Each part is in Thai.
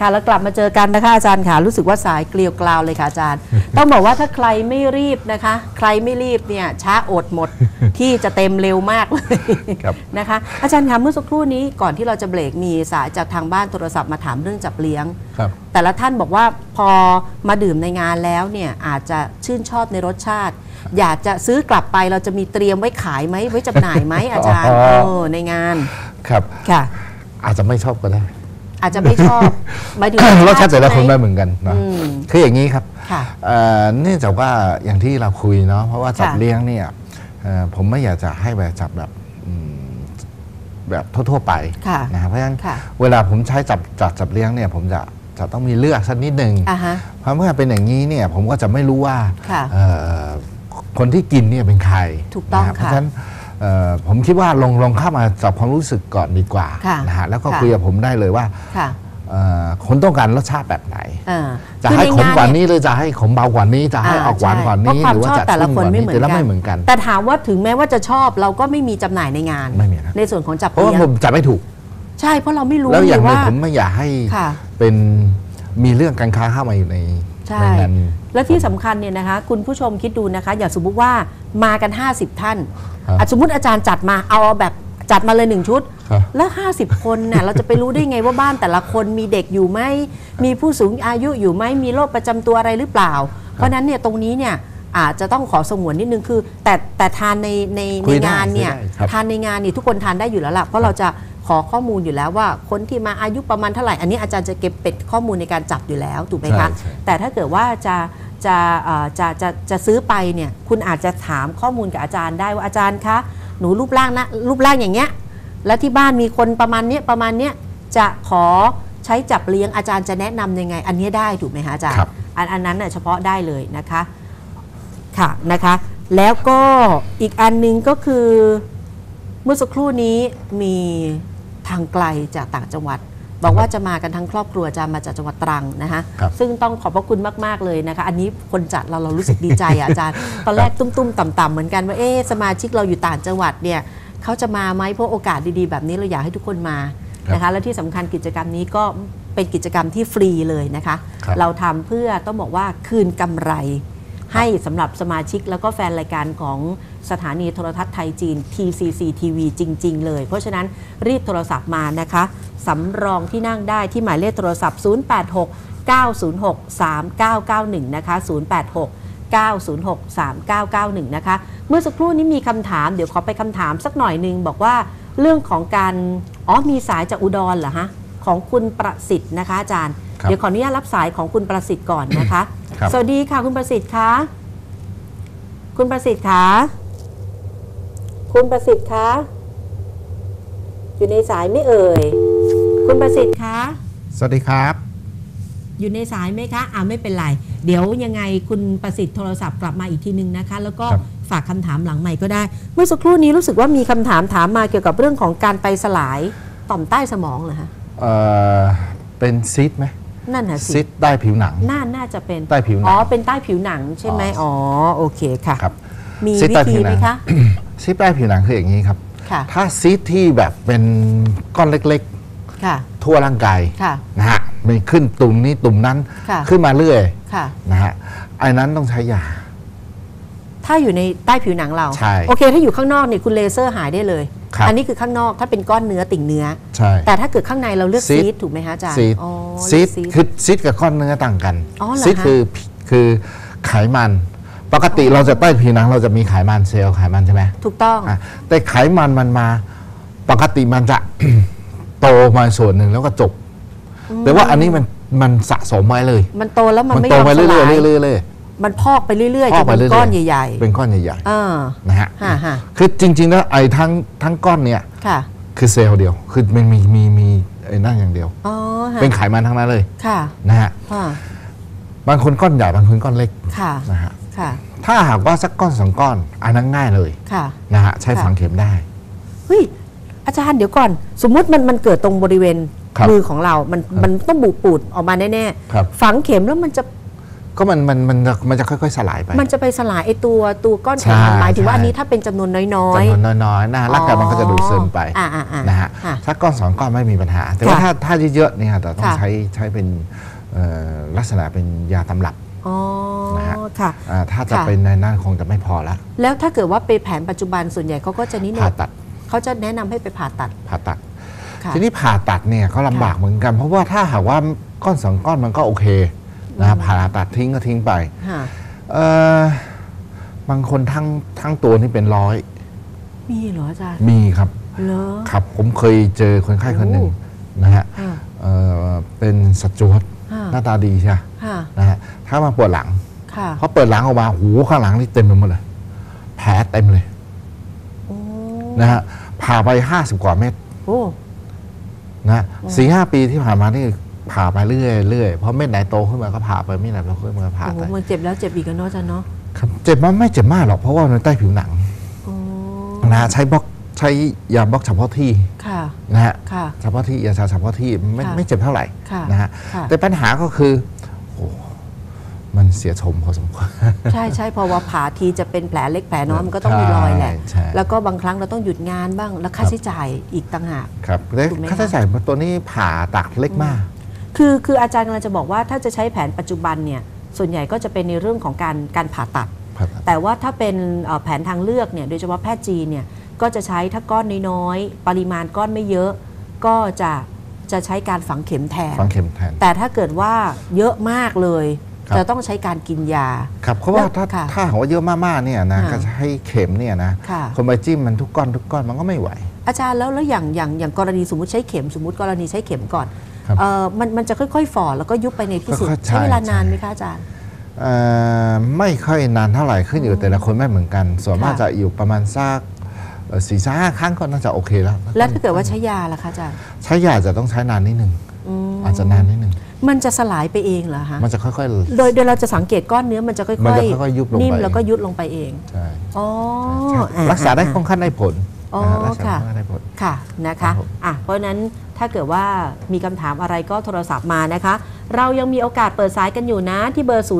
ค่ะแล้วกลับมาเจอกันนะคะอาจารย์ค่ะรู้สึกว่าสายเกลียวกราวเลยค่ะอาจารย์ ต้องบอกว่าถ้าใครไม่รีบนะคะ ใครไม่รีบเนี่ยช้าอดหมดที่จะเต็มเร็วมากเลยครับนะคะ อาจารย์คะเมื่อสักครู่นี้ก่อนที่เราจะเบรกมีสายจากทางบ้านโทรศัพท์มาถามเรื่องจับเลี้ยงครับแต่ละท่านบอกว่าพอมาดื่มในงานแล้วเนี่ยอาจจะชื่นชอบในรสชาติ อยากจะซื้อกลับไปเราจะมีเตรียมไว้ขายไหมไว้จำหน่ายไหมอาจารย์อ๋อเออในงานครับค่ะอาจจะไม่ชอบก็ได้ อาจจะไม่ชอบหมายถึงรสชาติแต่ละคนใช่หไม่เหมือนกันเนอะอืมคืออย่างนี้ครับค่ะเอ่อเนื่องจากว่าอย่างที่เราคุยเนาะเพราะว่าจับค่ะเลี้ยงเนี่ยเอ่อผมไม่อยากจะให้แบบจับแบบอืมแบบทั่วๆไปค่ะนะครับเพราะฉะนั้นค่ะเวลาผมใช้จับจับจับเลี้ยงเนี่ยผมจะจะต้องมีเลือกสักนิดหนึ่งอ่าฮะเพราะเมื่อเป็นอย่างนี้เนี่ยผมก็จะไม่รู้ว่าค่ะเอ่อคนที่กินเนี่ยเป็นใครถูกต้องนะฮะเพค่ะราะฉะนั้นเอ่อ ผมคิดว่าลงลงเข้ามาจับความรู้สึกก่อนดีกว่าค่ะนะฮะแล้วก็ค่ะ คุยกับผมได้เลยว่าค่ะ เอ่อคนต้องการรสชาติแบบไหนอ่าจะคือให้ขมกว่าใงนี้หรือจะให้ขมเบากว่านี้ จะให้อ่าออกหวานกว่าใช่นี้ เพราะหรือว่าความชอบจะแต่ละชุ่มคนกว่าไม่นี้เหมือนแต่ละกันไม่เหมือนกัน แต่ถามว่าถึงแม้ว่าจะชอบเราก็ไม่มีจำหน่ายในงาน ไม่มีนะในส่วนของจับเพราะเลี้ว่ายงผมจะไม่ถูก ใช่เพราะเราไม่รู้แล้วอย่างหนี่นึ่งว่าผมไม่อยากให้ค่ะ เป็นมีเรื่องการค้าเข้ามาอยู่ในใช่ ในงานและที่สำคัญเนี่ยนะคะ คุณผู้ชมคิดดูนะคะ อย่างสมมุติว่ามากัน 50 ท่าน ครับอะสมมติอาจารย์จัดมาเอาแบบจัดมาเลยหนึ่งชุด ครับ แล้ว50 คนน่ะ เราจะไปรู้ได้ไงว่าบ้านแต่ละคนมีเด็กอยู่ไหมมีผู้สูงอายุอยู่ไหมมีโรคประจำตัวอะไรหรือเปล่า เพราะฉะนั้นเนี่ยตรงนี้เนี่ยอาจจะต้องขอสงวนนิดนึงคือ แต่แต่ทานในในคุในยได้งานเนี่ยคุยได้ครับ ทานในงานนี่ทุกคนทานได้อยู่แล้วล่ะเพราะเราจะ ขอข้อมูลอยู่แล้วว่าคนที่มาอายุประมาณเท่าไหร่ อันนี้อาจารย์จะเก็บเป็นข้อมูลในการจับอยู่แล้วถูกไหมคะใช่ใช่แต่ถ้าเกิดว่าจะจะเอ่อจะจะจะซื้อไปเนี่ยคุณอาจจะถามข้อมูลกับอาจารย์ได้ว่าอาจารย์คะหนูรูปร่างนะรูปร่างอย่างเงี้ยแล้วที่บ้านมีคนประมาณเนี้ยประมาณเนี้ยจะขอใช้จับเลี้ยงอาจารย์จะแนะนำยังไง อันนี้ได้ถูกไหมคะอาจารย์ครับอันอันนั้นน่ะเฉพาะได้เลยนะคะค่ะนะคะ แล้วก็อีกอันหนึงก็คือเมื่อสักครู่นี้มี ทางไกลจากต่างจังหวัด บอกว่าจะมากันทั้งครอบครัวจะมาจากจังหวัดตรังนะคะครับซึ่งต้องขอบพระคุณมาก ๆ เลยนะคะ อันนี้คนจัดเราเรารู้สึกดีใจอะอาจารย์ ตอนแรกตุ้มๆต่ำๆเหมือนกันว่าเอ๊ะสมาชิกเราอยู่ต่างจังหวัดเนี่ยเขาจะมาไหมเพราะโอกาสดีๆ แบบนี้เราอยากให้ทุกคนมานะคะและที่สำคัญกิจกรรมนี้ก็เป็นกิจกรรมที่ฟรีเลยนะคะ ครับ เราทำเพื่อต้องบอกว่าคืนกำไร ให้สำหรับสมาชิกแล้วก็แฟนรายการของสถานีโทรทัศน์ไทยจีน TCC TV จริง ๆ เลย เพราะฉะนั้นรีบโทรศัพท์มานะคะสำรองที่นั่งได้ที่หมายเลขโทรศัพท์ 086 906 3991 นะคะ 086 906 3991 นะคะ เมื่อสักครู่นี้มีคำถาม เดี๋ยวขอไปคำถามสักหน่อยหนึ่งบอกว่าเรื่องของการ อ๋อ มีสายจากอุดรเหรอฮะ ของคุณประสิทธิ์นะคะอาจารย์ครับเดี๋ยวขออนุญาตรับสายของคุณประสิทธิ์ก่อนนะคะ ครับ สวัสดีค่ะ คุณประสิทธิ์คะคุณประสิทธิ์คะคุณประสิทธิ์คะอยู่ในสายไม่เอ่ย คุณประสิทธิ์คะสวัสดีครับ อยู่ในสายไหมคะอ่าไม่เป็นไร เดี๋ยวยังไงคุณประสิทธิ์โทรศัพท์กลับมาอีกทีนึงนะคะ แล้วก็ครับ ฝากคำถามหลังใหม่ก็ได้ เมื่อสักครู่นี้รู้สึกว่ามีคำถามถามมาเกี่ยวกับเรื่องของการไปสลายต่อมใต้สมองเหรอฮะเอ่อเป็นซิดไหม นั่นน่ะสิซิดใต้ผิวหนัง น่าน่าจะเป็นใต้ผิวหนังอ๋อเป็นใต้ผิวหนังใช่ไหมอ๋ออ๋อ๋อโอเคค่ะ ครับ มีซิดวิใต้ธีผิวหไหนัมง คะซิดใต้ผิวหนังคืออย่างนี้ครับ ค่ะ ถ้าซิดที่แบบเป็นก้อนเล็กค่ะ ๆ ทั่วร่างกายค่ะนะฮะมันขึ้นตุ่มนี้ตุ่มนั้นค่ะ ขึ้นมาเรื่อยค่ะ นะฮะไอ้นั้นต้องใช้ยา ถ้าอยู่ในใต้ผิวหนังเรา ใช่ โอเค ถ้าอยู่ข้างนอกเนี่ยคุณเลเซอร์หายได้เลยครับ อันนี้คือข้างนอกถ้าเป็นก้อนเนื้อติ่งเนื้อ ใช่ แต่ถ้าเกิดข้างในเราเลือกซีดซีดถูกไหมฮะอาจารย์ซีดอ๋อซีดเลือก คือซีดกับก้อนเนื้อต่างกันอ๋อเหรอซีดคะ คือคือไขมัน ปกติเราจะใต้ผิวหนังเราจะมีไขมันเซลล์ไขมันใช่ไหมถูกต้อง อะแต่ไขมันมันมาปกติมันจะ โตมาส่วนหนึ่งแล้วก็จบ แต่ว่าอันนี้มันมันสะสมไว้เลย มันโตแล้วมันมันไม่โตยอมไปสเรื่ลาอยยๆเรื่อยๆเรื่อย มันพอกไปเรื่อยๆๆพจอกนไปเป็นเรื่อยๆก้อนใหญ่เป็นก้อนใหญ่ๆอ่าๆนะฮะฮ่าฮ่าคือจริงๆแล้วไอ้ทั้งทั้งก้อนเนี่ยค่ะคือเซลล์เดียว คือมันมีมีมีไอ้นั่นอย่างเดียวอ๋อฮะเป็นไขมันทั้งนั้นเลยค่ะนะฮะค่ะบางคนก้อนใหญ่บางคนก้อนเล็กค่ะนะฮะค่ะถ้าหากว่าสักก้อนสองก้อนอันนั้นง่ายเลยค่ะนะฮะใช้ค่ะฝังเข็มได้เฮ้ยอาจารย์เดี๋ยวก่อน สมมุติมันมันเกิดตรงบริเวณครับมือของเรา มันครับมันต้องบูดปูดออกมาแน่ครับๆฝังเข็มแล้วมันจะ ก็มันมันมันจะมันจะค่อยๆ สลายไป มันจะไปสลายไอตัวตัวก้อนไขมันใช่หมายถึงว่าใช่อันนี้ถ้าเป็นจำนวนน้อยจำนวนน้อยๆนะร่างกายมันก็จะดูดซึมไปอ่าอ่าอ่านะฮะค่ะถ้าก้อนสองก้อนไม่มีปัญหา แต่ว่าค่ะถ้าถ้าเยอะๆเนี่ยแต่ต้องค่ะใช้ใช้เป็นเอ่อลักษณะเป็นยาตำรับอ๋อนะฮะค่ะอ่าถ้าจะค่ะเป็นในนั้นคงจะไม่พอละแล้วถ้าเกิดว่าเป็นแผนปัจจุบันส่วนใหญ่เขาก็จะนิยผ่ามตัดเขาจะแนะนำให้ไปผ่าตัดผ่าตัดค่ะทีนี้ผ่าตัดเนี่ยก็ลำบากค่ะเหมือนกัน เพราะว่าถ้าหากว่าก้อนสองก้อนมันก็โอเค นะผ่าตัดทิ้งก็ทิ้งไปค่ะเอ่อบางคนทั้งทั้งตัวนี่เป็นร้อย มีเหรออาจารย์ มีครับเหรอครับผมเคยเจอคนไข้คนหนึ่งโอ้นะฮะค่ะเอ่อเป็นสจวตค่ะหน้าตาดีใช่ไหมค่ะนะฮะถ้ามาปวดหลังค่ะเขาเปิดหลังออกมาหูข้างหลังนี่เต็มไปหมดเลย แผลเต็มเลยโอ้นะฮะผ่าไปห้าสิบกว่าเม็ดโอ้นะฮะสี่ห้าปีที่ผ่านมานี่ ผ่าไปเรื่อยเรื่อยเพราะเม็ดไหนโตขึ้นมาก็ผ่าไปเม็ดไหนโตขึ้นมาก็ผ่าโอ้โหไปมันเจ็บแล้วเจ็บอีกกันเนาะอาจารย์เนาะครับเจ็บมันไม่เจ็บมากหรอกเพราะว่ามันใต้ผิวหนังโอ้นะฮะใช้บล็อกใช้ยาบล็อกเฉพาะที่ค่ะ นะฮะค่ะ เฉพาะที่ยาชาเฉพาะที่ไม่ค่ะ ไม่เจ็บเท่าไหร่ค่ะนะฮะค่ะแต่ปัญหาก็คือโอ้มันเสียชมพอสมควร ใช่ใช่พอว่าผ่าทีจะเป็นแผลเล็กแผลน้อยมันก็ต้องมีรอยแหละ ใช่แล้วก็บางครั้งเราต้องหยุดงานบ้างแล้วค่าครับใช้จ่ายอีกต่างหาก ครับและถูกไหมคะ ค่าใช้จ่ายตัวนี้ผ่าตัดเล็กมาก คือคืออาจารย์กำลังจะบอกว่าถ้าจะใช้แผนปัจจุบันเนี่ยส่วนใหญ่ก็จะเป็นในเรื่องของการการผ่าตัดผ่าตัดแต่ว่าถ้าเป็นเอ่อแผนทางเลือกเนี่ยโดยเฉพาะแพทย์จีนเนี่ยก็จะใช้ถ้าก้อนน้อยๆปริมาณก้อนไม่เยอะ ก็จะจะใช้การฝังเข็มแทนฝังเข็มแทน แต่ถ้าเกิดว่าเยอะมากเลยครับจะต้องใช้การกินยา ครับเพราะว่าแล้วถ้าค่ะถ้าหากว่าเยอะมากๆเนี่ยนะค่ะก็จะให้เข็มเนี่ยนะค่ะคนไปจิ้มมันทุกก้อนทุกก้อนมันก็ไม่ไหว อาจารย์แล้วแล้วอย่างอย่างอย่างกรณีสมมติใช้เข็มสมมติกรณีใช้เข็มก่อน ครับเอ่อมันมันจะค่อยๆฝ่อแล้วก็ยุบไปในที่สุดค่อยๆใช้เวลาใช่นานไหมคะอาจารย์เอ่อไม่ค่อยนานเท่าไหร่ขึ้นอยู่แต่ละคนไม่เหมือนกัน ส่วนมากค่ะจะอยู่ประมาณสักเอ่อสี่ห้าครั้งก็น่าจะโอเคแล้ว แล้วถ้าเกิดว่าใช้ยาล่ะคะอาจารย์ใช้ยาจะต้องใช้นานนิดนึงอืมอาจจะนานนิดนึงมันจะสลายไปเองเหรอคะมันจะค่อยโดยโดยเราจะสังเกตก้อนเนื้อมันจะค่มันอยจะค่อยๆยุบลงไปนิ่มแล้วก็ยุบลงไปเองๆใช่อ๋อใช่อ่รักษาได้อ่ค่อนข้างได้ผล อ๋อนะฮะรักษาค่ะค่อนข้างได้ผล ค่ะนะครัคะบผม อะเพราะฉะนั้นถ้าเกิดว่ามีคำถามอะไรก็โทรศัพท์มานะคะ เรายังมีโอกาสเปิดสายกันอยู่นะที่เบอร์ 02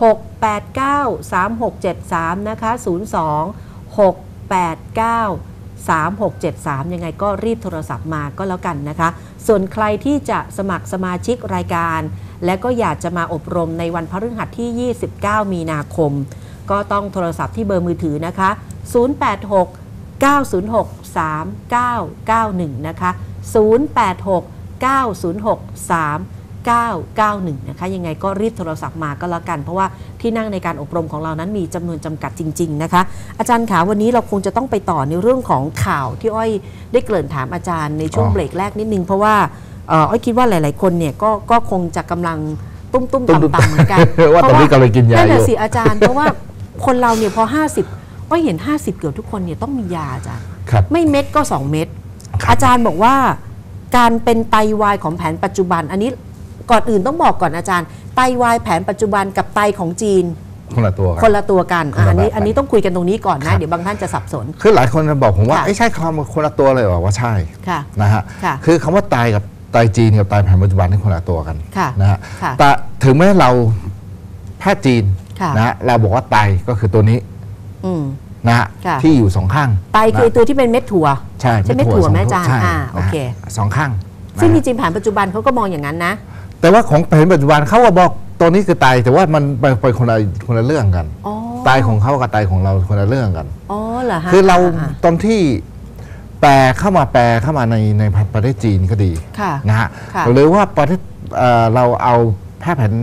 689 3673 นะคะ 02 689 3673 ยังไงก็รีบโทรศัพท์มาก็แล้วกันนะคะ ส่วนใครที่จะสมัครสมาชิกรายการ และก็อยากจะมาอบรมในวันพฤหัสที่ 29 มีนาคม ก็ต้องโทรศัพท์ที่เบอร์มือถือนะคะ 086 906 3991 นะคะ 086 906 3991 นะคะ ยังไงก็รีบโทรศัพท์มาก็แล้วกัน เพราะว่าที่นั่งในการอบรมของเรานั้นมีจำนวนจำกัดจริง ๆ นะคะ อาจารย์ขาวันนี้เราคงจะต้องไปต่อในเรื่องของข่าวที่อ้อยได้เกริ่นถามอาจารย์ในช่วงอ๋อเบรกแรกนิดนึง เพราะว่าเอ่ออ้อยคิดว่าหลาย ๆ คนเนี่ยก็ก็คงจะกำลังตุ้มๆตุ้มต่ำๆเหมือนกันว่าตอนนี้กำลังกินยานั่นอแหะยู่สิอาจารย์เพราะว่าคนเราเนี่ยพอ 50 อ้อยเห็น 50 เกือบทุกคนเนี่ยต้องมียาอาจารย์ครับ ไม่เม็ดก็ 2 เม็ดครับอาจารย์บอกว่าการเป็นไตวายของแผนปัจจุบัน อันนี้ก่อนอื่นต้องบอกก่อนอาจารย์ ไตวายแผนปัจจุบันกับไตของจีน คนละตัวกันคนละตัวกันอะคนละอันนี้แบบอันนี้ต้องคุยกันตรงนี้ก่อนครันะ บ เดี๋ยวบางท่านจะสับสน คือหลายคนบอกผมว่าค่ะ ไอ้ยใช่คำคนละตัวเลยเหรอว่าใช่ค่ะ นะฮะค่ะคือคำว่าตายกับตายจีนกับตายแผนปัจจุบันนี่คนละตัวกันค่ะนะฮะค่ะแต่ถึงแม้เราแพทย์จีนค่ะ นะฮะเราบอกว่าไตก็คือตัวนี้ อืม นะฮะค่ะ ที่อยู่สองข้างไตคือนะตัวที่เป็นเม็ดถั่ว ใช่ใช่เม็ดถั่วไหมอาจารย์ใช่อ่านะโอเคฮะสองข้างนะซึ่งจฮะริงๆแผนปัจจุบันเขาก็มองอย่างนั้นนะ แต่ว่าของแผนปัจจุบันเขาก็บอกตัวนี้คือไตแต่ว่ามันไปไปคนละคนละเรื่องกัน อ๋อไตของเขากับไตของเราคนละเรื่องกัน อ๋อเหรอฮะคือเราอ่าตอนที่แปลเข้ามาแปลเข้ามาในในประเทศจีนก็ดีค่ะนะฮะค่ะ หรือว่าประเทศเอ่อเราเอาแพทย์แผน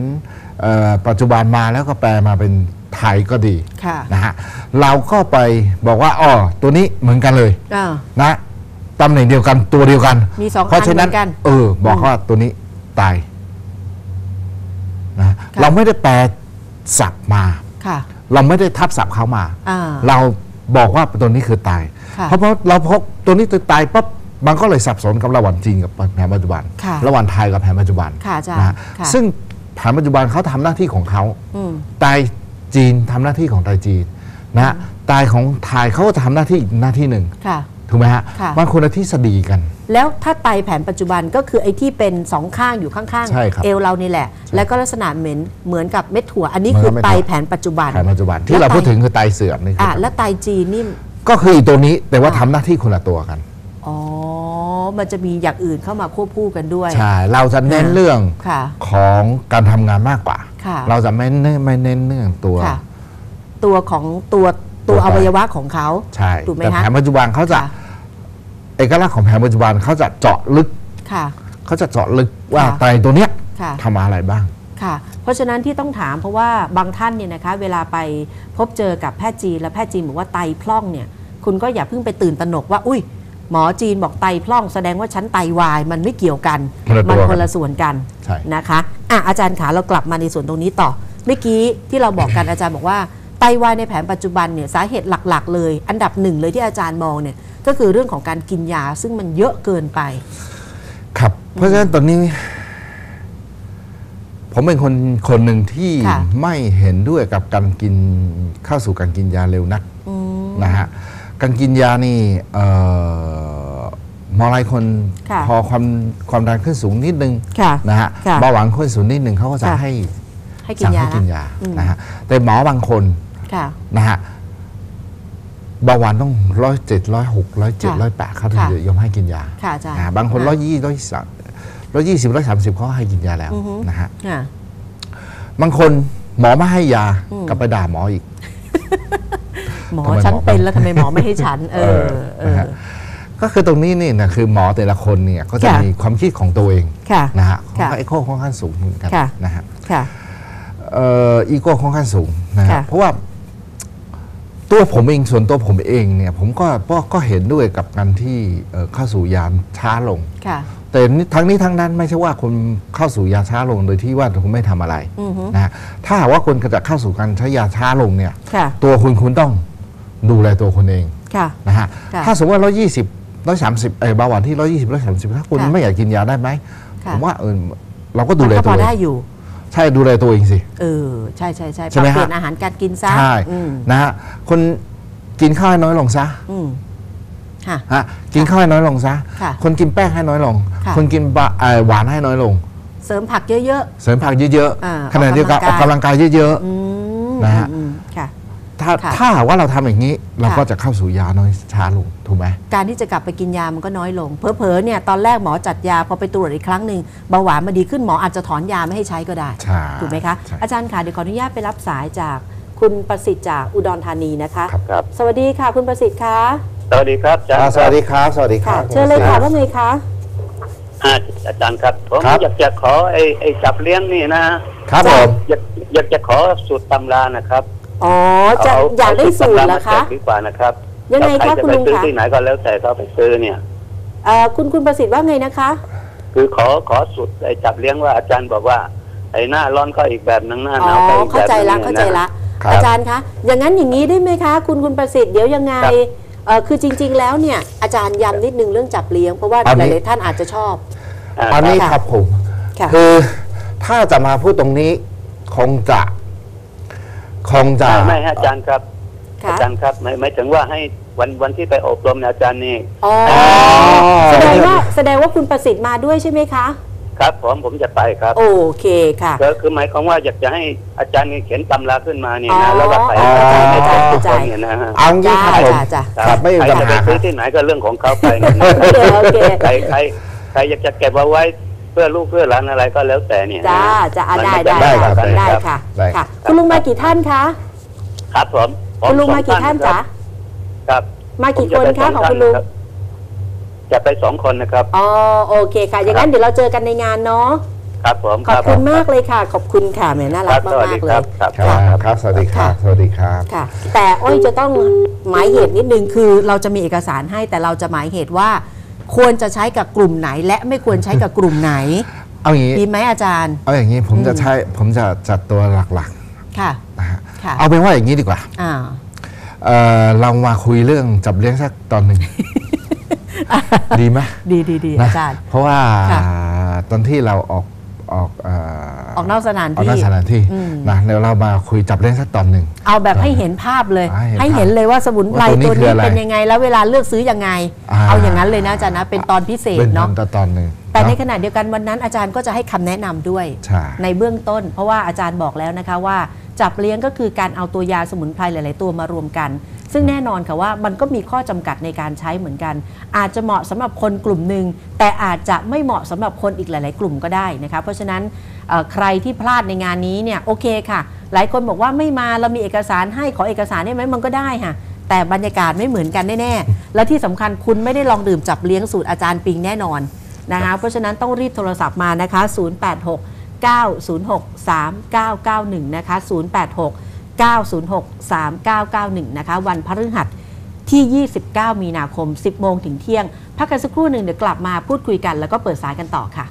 เอ่อปัจจุบันมาแล้วก็แปลมาเป็น ไทยก็ดีค่ะนะฮะเราก็ไปบอกว่าอ๋อตัวนี้เหมือนกันเลยอ่านะตำแหน่งเดียวกันตัวเดียวกัน มีสองเพราะฉะนั้นอันเหมือนกันเออ บอกว่าตัวนี้ตายนะค่ะเราไม่ได้แปลศัพท์มาค่ะเราไม่ได้ทับศัพท์เขามาอ่าเราบอกว่าตัวนี้คือตายค่ะเพราะเพราะเราพบตัวนี้ตัวตายปั๊บมันก็เลยสับสนกับระหว่างจีนกับแผนปัจจุบันค่ะระหว่างไทยกับแผนปัจจุบันค่ะอาจารย์นะฮะค่ะซึ่งแผนปัจจุบันเขาทำหน้าที่ของเขาอืมไตาย จีนทำหน้าที่ของไตายจีนนะฮะไตายของไทยเขาก็จะทำหน้าที่อีกหน้าที่หนึ่งค่ะ ถูกไหมฮะค่ะ มันคนละทฤษฎีกัน แล้วถ้าไตแผนปัจจุบันก็คือไอ้ที่เป็นสองข้างอยู่ข้างใช่ครับเอวเรานี่แหละ แล้วก็ลักษณะเหมือนเหมือนกับเม็ดถั่ว อันนี้เหมืคืออนกับเม็ดไตถั่วแผนปัจจุบัน แผนปัจจุบันที่เราพูดถึงคือไตเสื่อมนี่คือะอแล้วไตจีนนี่ก็คืออีตัวนี้แต่ว่าค่ะทำหน้าที่คนละตัวกัน อ๋อมันจะมีอย่างอื่นเข้ามาควบคู่กันด้วย ใช่ เราจะเน้นค่ะเรื่องค่ะ ของการทำงานมากกว่าค่ะ เราจะไม่เน้นไม่เน้นเรื่องตัวค่ะตัวของตัวตัวตัวไตอวัยวะของเขาใช่ถูกไหมแต่คะแผนปัจจุบันเขาจะค่ะเอกลักษณ์ของแผนปัจจุบันเขาจะเจาะลึกค่ะเขาจะเจาะลึกว่าค่ะไตตัวเนี้ยค่ะทำอะไรบ้างค่ะ เพราะฉะนั้นที่ต้องถามเพราะว่าบางท่านเนี่ยนะคะเวลาไปพบเจอกับแพทย์จีนและแพทย์จีนบอกว่าไตพร่องเนี่ย คุณก็อย่าเพิ่งไปตื่นตระหนกว่า อุ้ย หมอจีนบอกไตพร่องแสดงว่าฉันไตวาย มันไม่เกี่ยวกันคนละตัวมักันคนละส่วนกันใช่นะคะอะอาจารย์ขาเรากลับมาในส่วนตรงนี้ต่อเมื่อกี้ที่เราบอกกันอาจารย์บอกว่าไตวายในแผนปัจจุบันเนี่ยสาเหตุหลักๆ เลย อันดับหนึ่งเลยที่อาจารย์มองเนี่ยก็คือเรื่องของการกินยาซึ่งมันเยอะเกินไป ครับ เพราะฉะนั้นตอนนี้ ผมเป็นคนคนหนึ่งที่ค่ะไม่เห็นด้วยกับการกินเข้าสู่การกินยาเร็วนักอืมนะฮะ การกินยานี่เอ่อหมอหลายคนค่ะพอความความดันขึ้นสูงนิดนึงค่ะนะฮะค่ะเบาหวานขึ้นสูงนิดนึงเขาก็จะค่ะ ให้ให้กินสั่งยาให้กินยาอืมนะฮะแต่หมอบางคนค่ะ นะฮะเบาหวานต้องร้อยเจ็ดร้อยหกร้อยเจ็ดร้อยแปดเขาถึงค่ะ จะยอมให้กินยาค่ะอาจารย์นะฮะบางคนร้อยยี่ร้อยสามร้อยยี่สิบร้อยสามสิบเขาให้กินยาแล้วอือฮึนะฮะ ค่ะ บางคนหมอไม่ให้ยาอืมกลับไปด่าหมออีก หมอทำไมฉันหมอเป็นแล้วทำไมหมอไม่ให้ฉัน เออเอนะอฮะก็คือตรงนี้นี่นะคือหมอแต่ละคนเนี่ยก็จะค่ะมีความคิดของตัวเองค่ะนะฮะค่ะไอโคค่อนข้างสูงเหมือนกันค่ะนะฮะค่ะเอ่ออีโก้ค่อนข้างสูงนะฮะค่ะเพราะว่าตัวผมเองส่วนตัวผมเองเนี่ย ผมก็ก็ก็เห็นด้วยกับการที่เอ่อเข้าสู่ยานช้าลงค่ะแต่นี่ทั้งนี้ทั้งนั้นไม่ใช่ว่าคุณเข้าสู่ยาช้าลงโดยที่ว่าคุณไม่ทำอะไรอือฮึนะฮะถ้าหากว่าคุณจะเข้าสู่การใช้ยาช้าลงเนี่ยค่ะตัวคุณคุณต้อง ดูแลตัวคุณเองค่ะนะฮะค่ะถ้าสมมติว่าร้อยยี่สิบร้อยสามสิบเออเบาหวานที่ร้อยยี่สิบร้อยสามสิบถ้าคุณค่ะไม่อยากกินยาได้ไหมค่ะ ผมว่าเออเราก็ดูมันแลก็ตัพวอเอได้งอยู่ ใช่ดูแลตัวเองสิ เออ ใช่ใช่ใช่ใช่ไหมปรับเปลี่ยฮะนอาหารการกินซะใช่อืมนะฮะคนกินข้าวให้น้อยลงซะอืมค่ะ ฮะกินข้าวให้น้อยลงซะค่ะคนกินแป้งให้น้อยลงค่ะคนกินบะเอ่อหวานให้น้อยลง เสริมผักเยอะ เสริมผักเยอะอ่าๆขณะเดียวกันออออกกกำกำลัลังงกากายยเยอะ ๆ อืมนะฮะ อืมค่ะๆ ถ้าค่ะ ถ้าหากว่าเราทำอย่างนี้ เราค่ะก็จะเข้าสู่ยาน้อยช้าลงถูกไหม การที่จะกลับไปกินยามันก็น้อยลง เพอๆเนี่ยตอนแรกหมอจัดยาพอไปตรวจอีกครั้งหนึ่งเบาหวานมาดีขึ้นหมออาจจะถอนยาไม่ให้ใช้ก็ได้ ใช่ถูกไหมคะ ใช่ อาจารย์ค่ะเดี๋ยวขออนุญาตไปรับสายจากคุณประสิทธิ์จากอุดรธานีนะคะ ครับครับ สวัสดีค่ะคุณประสิทธิ์คะสวัสดีครับอาจารอ่าย์สวัสดีครับ สวัสดีคค่ะ รับ เชิญเลยค่ะว่าไงคะ อ่าอาจารย์ครับผมครับ อยากจะขอไอ้ไอ้จับเลี้ยงนี่นะครับผม อยากอยากจะขอสูตรตำรานะครับ อ๋อจะเอยากได้สูตรเหรอมาคะแจกดีกว่านะครับยังไงคะแล้วใรจะคุณไปลุงซื้อคะที่ไหนก็แล้วแต่เขาไปซื้อเนี่ยเอ่อคุณคุณประสิทธิ์ว่าไงนะคะ คือขอขอสูตรไอ้จับเลี้ยงว่าอาจารย์บอกว่า ไอ้หน้าร้อนก็อีกแบบหนึงหน้าหอ๋นาวก็ออีกเข้าแบบใจหนึงละนี่ยเข้าใจละครับอาจารย์คะ อย่างนั้นอย่างนี้ได้ไหมคะ คุณคุณประสิทธิ์เดี๋ยวยังไงครับเอ่อคือจริง ๆ แล้วเนี่ยอาจารย์ย้ำนิดนึงเรื่องจับเลี้ยงเพราะว่าอันหนี้ลายๆท่านอาจจะชอบาอันนี้ค่ะครับผมค่ะคือถ้าจะมาพูดตรงนี้คงจะ คงจะไม่ไม่ฮะอาจารย์ครับค่ะอาจารย์ครับไม่ไม่ถึงว่าให้วันวันที่ไปอบรมเนี่ยอาจารย์นี่อ๋ออ๋อแสดงว่าแสดงว่าคุณประสิทธิ์มาด้วยใช่ไหมคะ ครับผมผมจะไปครับ โอเคค่ะก็คือหมายความว่าอยากจะให้อาจารย์นี่เขียนตำราขึ้นมาเนี่ยอ๋นะอแล้วก็ใส่อ๋อให้อาจารย์เข้าทุกใจคนเนี่ยนะฮะเอางี้ครับจ้าผมจ้าจ้าครับไม่มีใครปัญจะไปหาคซื้รัอบที่ไหนก็เรื่องของเขาไปนะโอเคโอเคใครใครใครอยากจะเก็บเอาไว้เพื่อลูกเพื่อหลานอะไรก็แล้วแต่เนี่ยนะจ้าจะอะมันได้ม่ได้ได้ครับกันได้รับค่ะได้ค่ะ คุณลุงมากี่ท่านคะครับผมผคุณลุงมากี่ท่านจ๊ะครับมากี่ผคนจะไปคะสของท่าคุณลุงรับจะไปสองคนนะครับอ๋อโอเคค่ะ อย่างนั้นเดี๋ยวเราเจอกันในงานเนาะครับผมขอบคุณมากเลยค่ะ ขอบคุณค่ะแหมน่าครัรักบสวัสมาดีกๆเลครัยบครับครับครับสวัสดีครับสวัสดีครับค่ะ แต่อ้อยจะต้องหมายเหตุนิดนึงคือเราจะมีเอกสารให้แต่เราจะหมายเหตุว่า ควรจะใช้กับกลุ่มไหน และไม่ควรใช้กับกลุ่มไหน เอาอย่างนี้ดีไหมอาจารย์ เอาอย่างนี้ผมอืมจะใช้ผมจะจัดตัวหลักค่ะๆนะฮะค่ะเอาเป็นว่าอย่างนี้ดีกว่าอ่าเอ่อเรามาคุยเรื่องจับเลี้ยงสักตอนหนึ่งดีไหมดีดีดีนะอาจารย์ เพราะว่าค่ะตอนที่เราออก ออกเอ่อออกนอกสถานเอาที่หน้าสถานที่อืมนะเดี๋ยวเรามาคุยจับเล่นสักตอนหนึ่งเอาแบบให้เห็นภาพเลย ให้เห็นให้เห็นเลยว่าสมุนไพรว่าตัวนี้ตัวคือนี้อะไรเป็นยังไง แล้วเวลาเลือกซื้อยังไงอ่าเอาอย่างนั้นเลยนะอาจารย์นะเป็นตอนพิเศษเป็นตอเนาะนตอนหนึ่งแต่ในเนาะขณะเดียวกันวันนั้นอาจารย์ก็จะให้คำแนะนำด้วยใช่ในเบื้องต้น เพราะว่าอาจารย์บอกแล้วนะคะว่าจับเลี้ยงก็คือการเอาตัวยาสมุนไพรหลาย ๆ ตัวมารวมกัน ซึ่งแน่นอนค่ะว่ามันก็มีข้อจำกัดในการใช้เหมือนกัน อาจจะเหมาะสำหรับคนกลุ่มหนึ่งแต่อาจจะไม่เหมาะสำหรับคนอีกหลาย ๆ กลุ่มก็ได้นะคะเพราะฉะนั้นใครที่พลาดในงานนี้เนี่ยโอเคค่ะ หลายคนบอกว่าไม่มาเรามีเอกสารให้ขอเอกสารได้ไหมมันก็ได้ค่ะแต่บรรยากาศไม่เหมือนกันแน่ๆ และที่สำคัญคุณไม่ได้ลองดื่มจับเลี้ยงสูตรอาจารย์ปิงแน่นอนนะคะเพราะฉะนั้นต้องรีบโทรศัพท์มานะคะ 086 906 3991 นะคะ 086 906 3991 นะคะ วันพฤหัสที่ 29 มีนาคม 10 โมงถึงเที่ยง พักกันสักครู่หนึ่งเดี๋ยวกลับมาพูดคุยกันแล้วก็เปิดสายกันต่อค่ะ